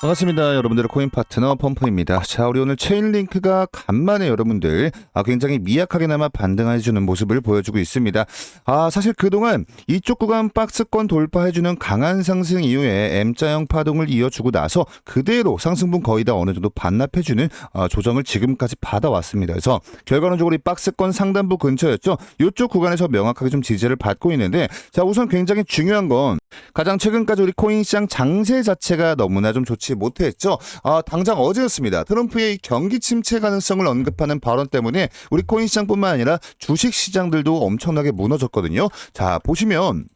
반갑습니다. 여러분들의 코인 파트너 펌프입니다. 자, 우리 오늘 체인링크가 간만에 여러분들 아, 굉장히 미약하게나마 반등해주는 모습을 보여주고 있습니다. 아, 사실 그동안 이쪽 구간 박스권 돌파해주는 강한 상승 이후에 M자형 파동을 이어주고 나서 그대로 상승분 거의 다 어느 정도 반납해주는 아, 조정을 지금까지 받아왔습니다. 그래서 결과론적으로 이 박스권 상단부 근처였죠. 이쪽 구간에서 명확하게 좀 지지를 받고 있는데 자, 우선 굉장히 중요한 건 가장 최근까지 우리 코인 시장 장세 자체가 너무나 좀 좋지 못했죠. 아, 당장 어제였습니다. 트럼프의 이 경기 침체 가능성을 언급하는 발언 때문에 우리 코인 시장뿐만 아니라 주식 시장들도 엄청나게 무너졌거든요. 자, 보시면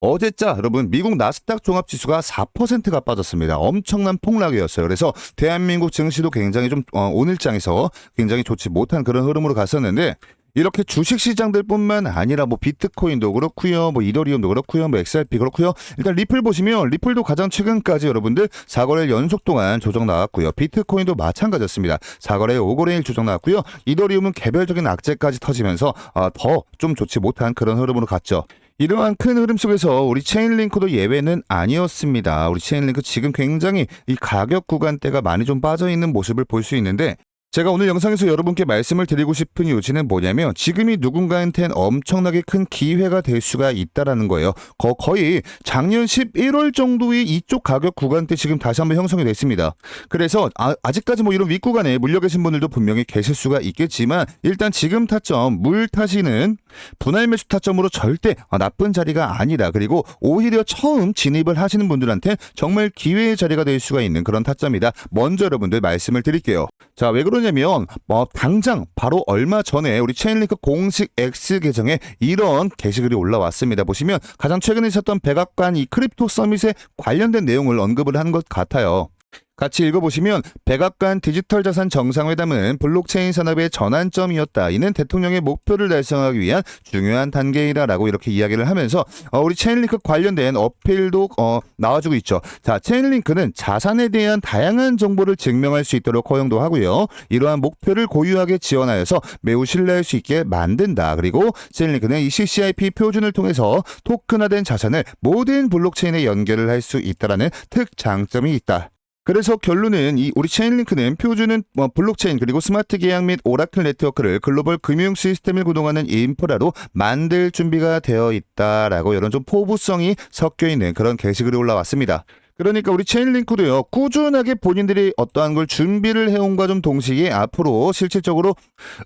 어제자 여러분 미국 나스닥 종합 지수가 4%가 빠졌습니다. 엄청난 폭락이었어요. 그래서 대한민국 증시도 굉장히 좀 어, 오늘장에서 굉장히 좋지 못한 그런 흐름으로 갔었는데 이렇게 주식 시장들뿐만 아니라 뭐 비트코인도 그렇고요, 뭐 이더리움도 그렇고요, 뭐 XRP 그렇고요. 일단 리플 보시면 리플도 가장 최근까지 여러분들 4거래일 연속 동안 조정 나왔고요. 비트코인도 마찬가지였습니다. 4거래일 5거래일 조정 나왔고요. 이더리움은 개별적인 악재까지 터지면서 아, 더좀 좋지 못한 그런 흐름으로 갔죠. 이러한 큰 흐름 속에서 우리 체인링크도 예외는 아니었습니다. 우리 체인링크 지금 굉장히 이 가격 구간대가 많이 좀 빠져 있는 모습을 볼 수 있는데 제가 오늘 영상에서 여러분께 말씀을 드리고 싶은 요지는 뭐냐면 지금이 누군가한텐 엄청나게 큰 기회가 될 수가 있다라는 거예요. 거, 거의 작년 11월 정도의 이쪽 가격 구간대 지금 다시 한번 형성이 됐습니다. 그래서 아, 아직까지 뭐 이런 윗구간에 물려 계신 분들도 분명히 계실 수가 있겠지만 일단 지금 타점 물 타시는 분할 매수 타점으로 절대 아, 나쁜 자리가 아니다. 그리고 오히려 처음 진입을 하시는 분들한테 정말 기회의 자리가 될 수가 있는 그런 타점이다. 먼저 여러분들 말씀을 드릴게요. 자, 왜 그러냐면 뭐 당장 바로 얼마 전에 우리 체인링크 공식 X 계정에 이런 게시글이 올라왔습니다. 보시면 가장 최근에 있었던 백악관 이 크립토 서밋에 관련된 내용을 언급을 한 것 같아요. 같이 읽어보시면 백악관 디지털 자산 정상회담은 블록체인 산업의 전환점이었다. 이는 대통령의 목표를 달성하기 위한 중요한 단계이다라고 이렇게 이야기를 하면서 어, 우리 체인링크 관련된 어필도 어, 나와주고 있죠. 자, 체인링크는 자산에 대한 다양한 정보를 증명할 수 있도록 허용도 하고요. 이러한 목표를 고유하게 지원하여서 매우 신뢰할 수 있게 만든다. 그리고 체인링크는 이 CCIP 표준을 통해서 토큰화된 자산을 모든 블록체인에 연결을 할 수 있다라는 특장점이 있다. 그래서 결론은 이 우리 체인링크는 표준은 뭐 블록체인 그리고 스마트 계약 및 오라클 네트워크를 글로벌 금융 시스템을 구동하는 인프라로 만들 준비가 되어 있다라고 이런 좀 포부성이 섞여 있는 그런 게시글이 올라왔습니다. 그러니까 우리 체인링크도요 꾸준하게 본인들이 어떠한 걸 준비를 해온과 좀 동시에 앞으로 실질적으로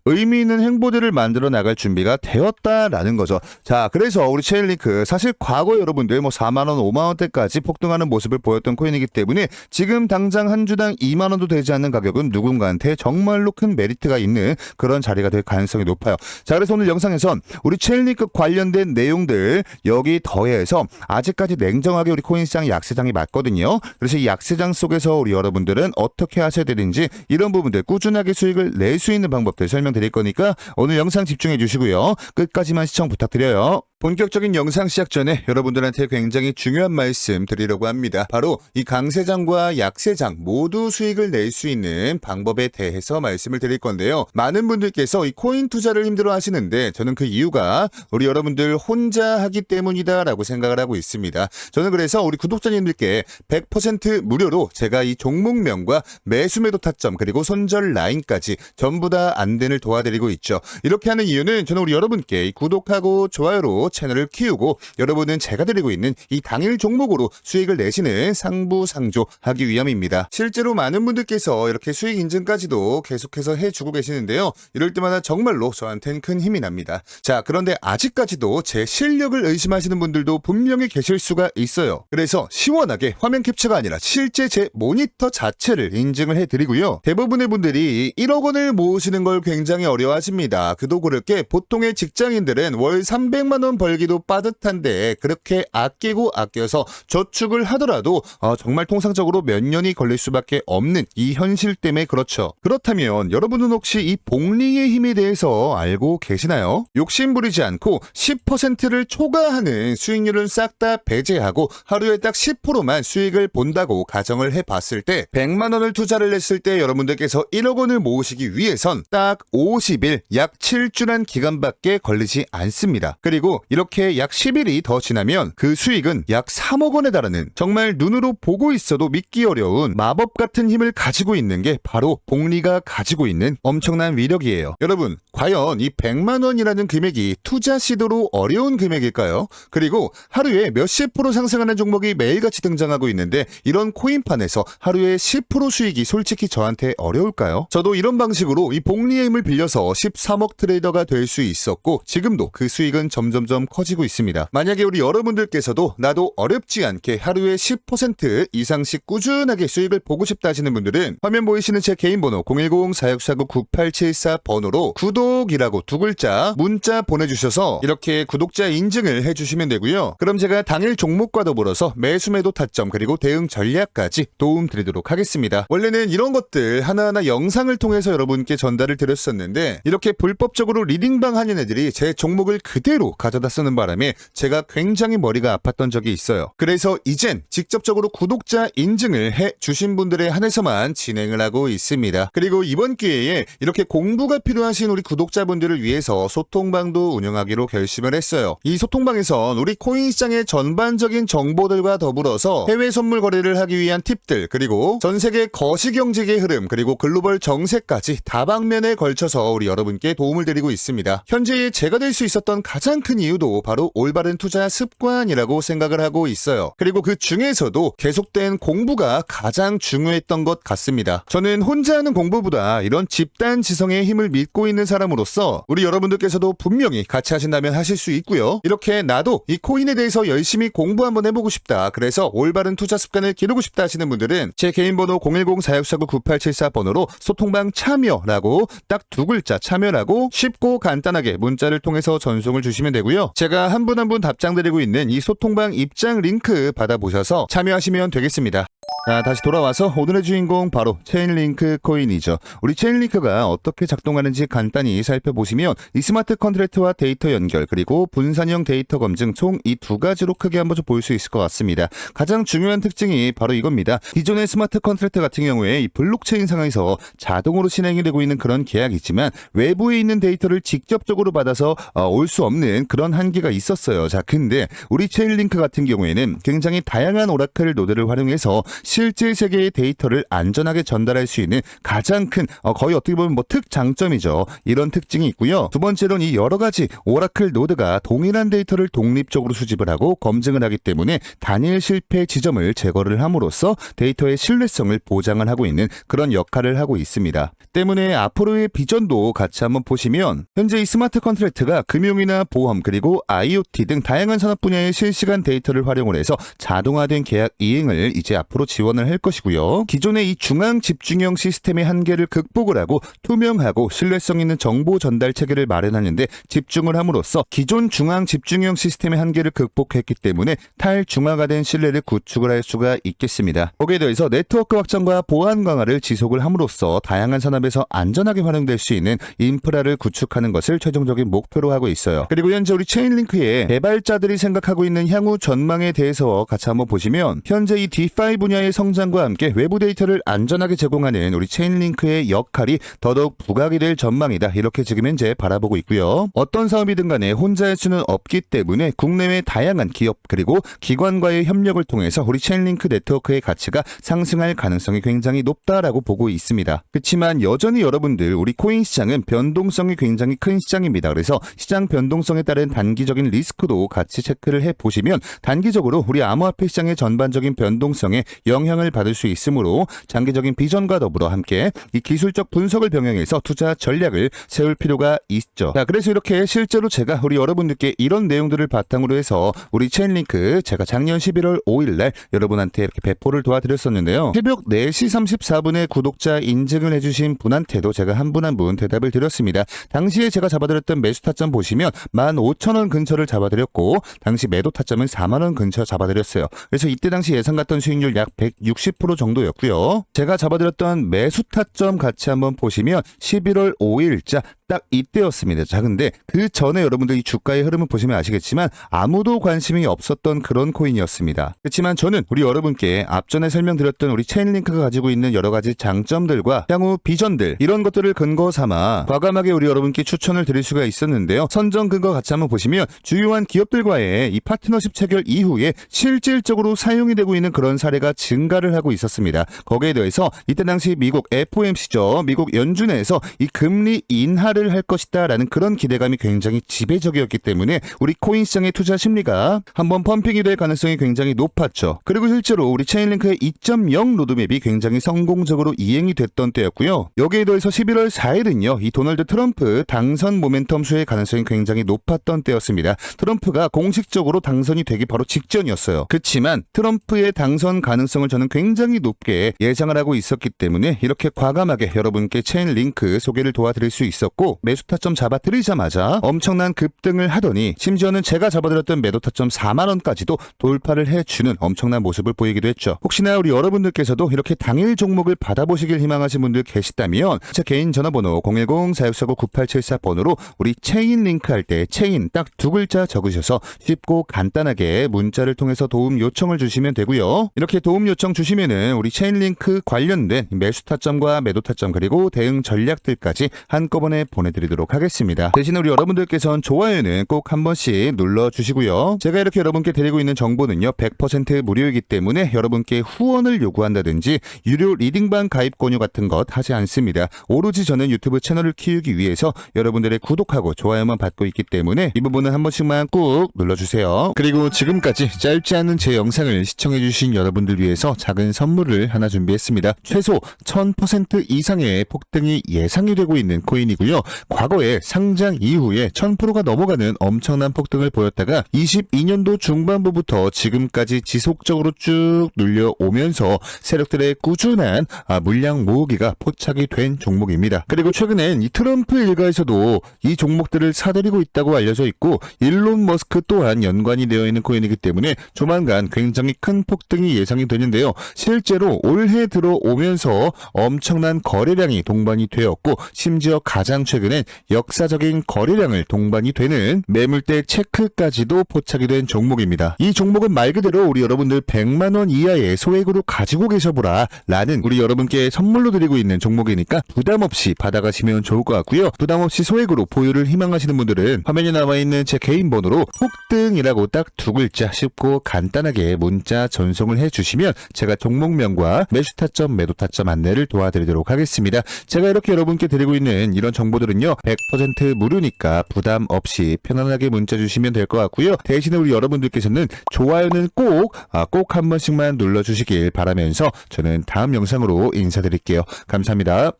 의미 있는 행보들을 만들어 나갈 준비가 되었다라는 거죠. 자, 그래서 우리 체인링크 사실 과거 여러분들 뭐 4만 원, 5만 원대까지 폭등하는 모습을 보였던 코인이기 때문에 지금 당장 한 주당 2만 원도 되지 않는 가격은 누군가한테 정말로 큰 메리트가 있는 그런 자리가 될 가능성이 높아요. 자, 그래서 오늘 영상에선 우리 체인링크 관련된 내용들 여기 더해서 아직까지 냉정하게 우리 코인 시장 약세장이 맞 거든요. 그래서 이 약세장 속에서 우리 여러분들은 어떻게 하셔야 되는지 이런 부분들 꾸준하게 수익을 낼 수 있는 방법들 설명드릴 거니까 오늘 영상 집중해 주시고요. 끝까지만 시청 부탁드려요. 본격적인 영상 시작 전에 여러분들한테 굉장히 중요한 말씀 드리려고 합니다. 바로 이 강세장과 약세장 모두 수익을 낼 수 있는 방법에 대해서 말씀을 드릴 건데요. 많은 분들께서 이 코인 투자를 힘들어 하시는데 저는 그 이유가 우리 여러분들 혼자 하기 때문이다라고 생각을 하고 있습니다. 저는 그래서 우리 구독자님들께 100% 무료로 제가 이 종목명과 매수 매도 타점 그리고 손절 라인까지 전부 다 안den을 도와드리고 있죠. 이렇게 하는 이유는 저는 우리 여러분께 이 구독하고 좋아요로 채널을 키우고 여러분은 제가 드리고 있는 이 당일 종목으로 수익을 내시는 상부상조 하기 위함입니다. 실제로 많은 분들께서 이렇게 수익 인증까지도 계속해서 해주고 계시는데요. 이럴 때마다 정말로 저한테는 큰 힘이 납니다. 자, 그런데 아직까지도 제 실력을 의심하시는 분들도 분명히 계실 수가 있어요. 그래서 시원하게 화면 캡처가 아니라 실제 제 모니터 자체를 인증을 해드리고요. 대부분의 분들이 1억 원을 모으시는 걸 굉장히 어려워하십니다. 그도 그럴 게 보통의 직장인들은 월 300만 원 벌기도 빠듯한데 그렇게 아끼고 아껴서 저축을 하더라도 어, 정말 통상적으로 몇 년이 걸릴 수밖에 없는 이 현실 때문에 그렇죠. 그렇다면 여러분은 혹시 이 복리의 힘에 대해서 알고 계시나요? 욕심 부리지 않고 10%를 초과하는 수익률을 싹다 배제하고 하루에 딱 10%만 수익을 본다고 가정을 해봤을 때 100만 원을 투자를 했을 때 여러분들께서 1억 원을 모으시기 위해선 딱 50일 약 7주란 기간밖에 걸리지 않습니다. 그리고 이렇게 약 10일이 더 지나면 그 수익은 약 3억 원에 달하는 정말 눈으로 보고 있어도 믿기 어려운 마법 같은 힘을 가지고 있는 게 바로 복리가 가지고 있는 엄청난 위력이에요. 여러분, 과연 이 100만 원이라는 금액이 투자 시도로 어려운 금액일까요? 그리고 하루에 몇십 프로 상승하는 종목이 매일같이 등장하고 있는데 이런 코인판에서 하루에 10% 수익이 솔직히 저한테 어려울까요? 저도 이런 방식으로 이 복리의 힘을 빌려서 13억 트레이더가 될 수 있었고 지금도 그 수익은 점점점 커지고 있습니다. 만약에 우리 여러분들께서도 나도 어렵지 않게 하루에 10% 이상씩 꾸준하게 수익을 보고 싶다 하시는 분들은 화면 보이시는 제 개인 번호 010-4649-9874 번호로 구독이라고 두 글자 문자 보내주셔서 이렇게 구독자 인증을 해주시면 되고요. 그럼 제가 당일 종목과 더불어서 매수 매도 타점 그리고 대응 전략까지 도움 드리도록 하겠습니다. 원래는 이런 것들 하나하나 영상을 통해서 여러분께 전달을 드렸었는데 이렇게 불법적으로 리딩방 하는 애들이 제 종목을 그대로 가져다 쓰는 바람에 제가 굉장히 머리가 아팠던 적이 있어요. 그래서 이젠 직접적으로 구독자 인증을 해 주신 분들에 한해서만 진행을 하고 있습니다. 그리고 이번 기회에 이렇게 공부가 필요하신 우리 구독자분들을 위해서 소통방도 운영하기로 결심을 했어요. 이 소통방에선 우리 코인 시장의 전반적인 정보들과 더불어서 해외 선물 거래를 하기 위한 팁들 그리고 전 세계 거시 경제의 흐름 그리고 글로벌 정세까지 다방면에 걸쳐서 우리 여러분께 도움을 드리고 있습니다. 현재 제가 될 수 있었던 가장 큰 이유도 바로 올바른 투자 습관이라고 생각을 하고 있어요. 그리고 그 중에서도 계속된 공부가 가장 중요했던 것 같습니다. 저는 혼자 하는 공부보다 이런 집단 지성의 힘을 믿고 있는 사람으로서 우리 여러분들께서도 분명히 같이 하신다면 하실 수 있고요. 이렇게 나도 이 코인에 대해서 열심히 공부 한번 해보고 싶다. 그래서 올바른 투자 습관을 기르고 싶다 하시는 분들은 제 개인 번호 010-4649-9874 번호로 소통방 참여라고 딱 두 글자 참여라고 쉽고 간단하게 문자를 통해서 전송을 주시면 되고요. 제가 한 분 한 분 답장 드리고 있는 이 소통방 입장 링크 받아보셔서 참여하시면 되겠습니다. 자, 다시 돌아와서 오늘의 주인공 바로 체인링크 코인이죠. 우리 체인링크가 어떻게 작동하는지 간단히 살펴보시면 이 스마트 컨트랙트와 데이터 연결 그리고 분산형 데이터 검증 총 이 두 가지로 크게 한번 볼수 있을 것 같습니다. 가장 중요한 특징이 바로 이겁니다. 기존의 스마트 컨트랙트 같은 경우에 이 블록체인 상에서 자동으로 진행이 되고 있는 그런 계약이지만 외부에 있는 데이터를 직접적으로 받아서 어, 올수 없는 그런 한계가 있었어요. 자, 근데 우리 체인링크 같은 경우에는 굉장히 다양한 오라클 노드를 활용해서 실제 세계의 데이터를 안전하게 전달할 수 있는 가장 큰 어, 거의 어떻게 보면 뭐 특장점이죠. 이런 특징이 있고요. 두 번째로는 이 여러 가지 오라클 노드가 동일한 데이터를 독립적으로 수집을 하고 검증을 하기 때문에 단일 실패 지점을 제거를 함으로써 데이터의 신뢰성을 보장을 하고 있는 그런 역할을 하고 있습니다. 때문에 앞으로의 비전도 같이 한번 보시면 현재 이 스마트 컨트랙트가 금융이나 보험 그리고 IoT 등 다양한 산업 분야의 실시간 데이터를 활용을 해서 자동화된 계약 이행을 이제 앞으로 지원을 할 것이고요. 기존의 이 중앙 집중형 시스템의 한계를 극복을 하고 투명하고 신뢰성 있는 정보 전달 체계를 마련하는데 집중을 함으로써 기존 중앙 집중형 시스템의 한계를 극복했기 때문에 탈중앙화 된 신뢰를 구축을 할 수가 있겠습니다. 거기에 더해서 네트워크 확장과 보안 강화를 지속을 함으로써 다양한 산업에서 안전하게 활용될 수 있는 인프라를 구축하는 것을 최종적인 목표로 하고 있어요. 그리고 현재 우리 체인링크의 개발자들이 생각하고 있는 향후 전망에 대해서 같이 한번 보시면 현재 이 디파이 분야의 성장과 함께 외부 데이터를 안전하게 제공하는 우리 체인링크의 역할이 더더욱 부각이 될 전망이다. 이렇게 지금 현재 바라보고 있고요. 어떤 사업이든 간에 혼자 할 수는 없기 때문에 국내외 다양한 기업 그리고 기관과의 협력을 통해서 우리 체인링크 네트워크의 가치가 상승할 가능성이 굉장히 높다라고 보고 있습니다. 그렇지만 여전히 여러분들 우리 코인 시장은 변동성이 굉장히 큰 시장입니다. 그래서 시장 변동성에 따른 단기적인 리스크도 같이 체크를 해 보시면 단기적으로 우리 암호화폐 시장의 전반적인 변동성에 영향을 받을 수 있으므로 장기적인 비전과 더불어 함께 이 기술적 분석을 병행해서 투자 전략을 세울 필요가 있죠. 자, 그래서 이렇게 실제로 제가 우리 여러분들께 이런 내용들을 바탕으로 해서 우리 체인링크 제가 작년 11월 5일 날 여러분한테 이렇게 배포를 도와드렸었는데요. 새벽 4시 34분에 구독자 인증을 해주신 분한테도 제가 한 분 한분 대답을 드렸습니다. 당시에 제가 잡아드렸던 매수 타점 보시면 15,000원 근처를 잡아드렸고 당시 매도 타점은 4만원 근처 잡아드렸어요. 그래서 이때 당시 예상 같던 수익률 약160% 정도였고요. 제가 잡아드렸던 매수 타점 같이 한번 보시면 11월 5일자 딱 이때였습니다. 자, 근데 그 전에 여러분들 이 주가의 흐름을 보시면 아시겠지만 아무도 관심이 없었던 그런 코인이었습니다. 그렇지만 저는 우리 여러분께 앞전에 설명드렸던 우리 체인링크가 가지고 있는 여러 가지 장점들과 향후 비전들 이런 것들을 근거 삼아 과감하게 우리 여러분께 추천을 드릴 수가 있었는데요. 선정 근거 같이 한번 보시면 주요한 기업들과의 이 파트너십 체결 이후에 실질적으로 사용이 되고 있는 그런 사례가 증가를 하고 있었습니다. 거기에 대해서 이때 당시 미국 FOMC죠. 미국 연준에서 이 금리 인하를 할 것이다라는 그런 기대감이 굉장히 지배적이었기 때문에 우리 코인 시장의 투자 심리가 한번 펌핑이 될 가능성이 굉장히 높았죠. 그리고 실제로 우리 체인링크의 2.0 로드맵이 굉장히 성공적으로 이행이 됐던 때였고요. 여기에 더해서 11월 4일은요. 이 도널드 트럼프 당선 모멘텀 수의 가능성이 굉장히 높았던 때였습니다. 트럼프가 공식적으로 당선이 되기 바로 직전이었어요. 그렇지만 트럼프의 당선 가능성을 저는 굉장히 높게 예상을 하고 있었기 때문에 이렇게 과감하게 여러분께 체인 링크 소개를 도와드릴 수 있었고 매수 타점 잡아드리자마자 엄청난 급등을 하더니 심지어는 제가 잡아드렸던 매도 타점 4만 원까지도 돌파를 해주는 엄청난 모습을 보이기도 했죠. 혹시나 우리 여러분들께서도 이렇게 당일 종목을 받아보시길 희망하신 분들 계시다면 제 개인 전화번호 010-4649-9874번으로 우리 체인 링크 할 때 체인 딱 두 글자 적으셔서 쉽고 간단하게 문자를 통해서 도움 요청을 주시면 되고요. 이렇게 도움 요청 주시면은 우리 체인 링크 관련된 매수 타점과 매도 타점 그리고 대응 전략들까지 한꺼번에 보내드리도록 하겠습니다. 대신 우리 여러분들께서는 좋아요는 꼭 한 번씩 눌러주시고요. 제가 이렇게 여러분께 드리고 있는 정보는요 100% 무료이기 때문에 여러분께 후원을 요구한다든지 유료 리딩방 가입 권유 같은 것 하지 않습니다. 오로지 저는 유튜브 채널을 키우기 위해서 여러분들의 구독하고 좋아요만 받고 있기 때문에 이 부분은 한 번씩만 꾹 눌러주세요. 그리고 지금까지 짧지 않은 제 영상을 시청해주신 여러분들 위해서 작은 선물을 하나 준비했습니다. 최소 1000% 이상의 폭등이 예상이 되고 있는 코인이고요. 과거에 상장 이후에 1000%가 넘어가는 엄청난 폭등을 보였다가 22년도 중반부부터 지금까지 지속적으로 쭉 눌려오면서 세력들의 꾸준한 아, 물량 모으기가 포착이 된 종목입니다. 그리고 최근엔 이 트럼프 일가에서도 이 종목들을 사들이고 있다고 알려져 있고 일론 머스크 또한 연관이 되어 있는 코인이기 때문에 조만간 굉장히 큰 폭등이 예상이 되는데요. 실제로 올해 들어오면서 엄청난 거래량이 동반이 되었고 심지어 가장 최근 엔 역사적인 거래량을 동반이 되는 매물대 체크까지도 포착이 된 종목입니다. 이 종목은 말 그대로 우리 여러분들 100만 원 이하의 소액으로 가지고 계셔보라 라는 우리 여러분께 선물로 드리고 있는 종목이니까 부담 없이 받아가시면 좋을 것 같고요. 부담 없이 소액으로 보유를 희망하시는 분들은 화면에 나와 있는 제 개인 번호로 폭등이라고 딱 두 글자 쉽고 간단하게 문자 전송을 해주시면 제가 종목명과 매수 타점, 매도 타점 안내를 도와드리도록 하겠습니다. 제가 이렇게 여러분께 드리고 있는 이런 정보들 은요 100% 무료니까 부담 없이 편안하게 문자 주시면 될 것 같고요. 대신에 우리 여러분들께서는 좋아요는 꼭, 아, 꼭 한 번씩만 눌러주시길 바라면서 저는 다음 영상으로 인사드릴게요. 감사합니다.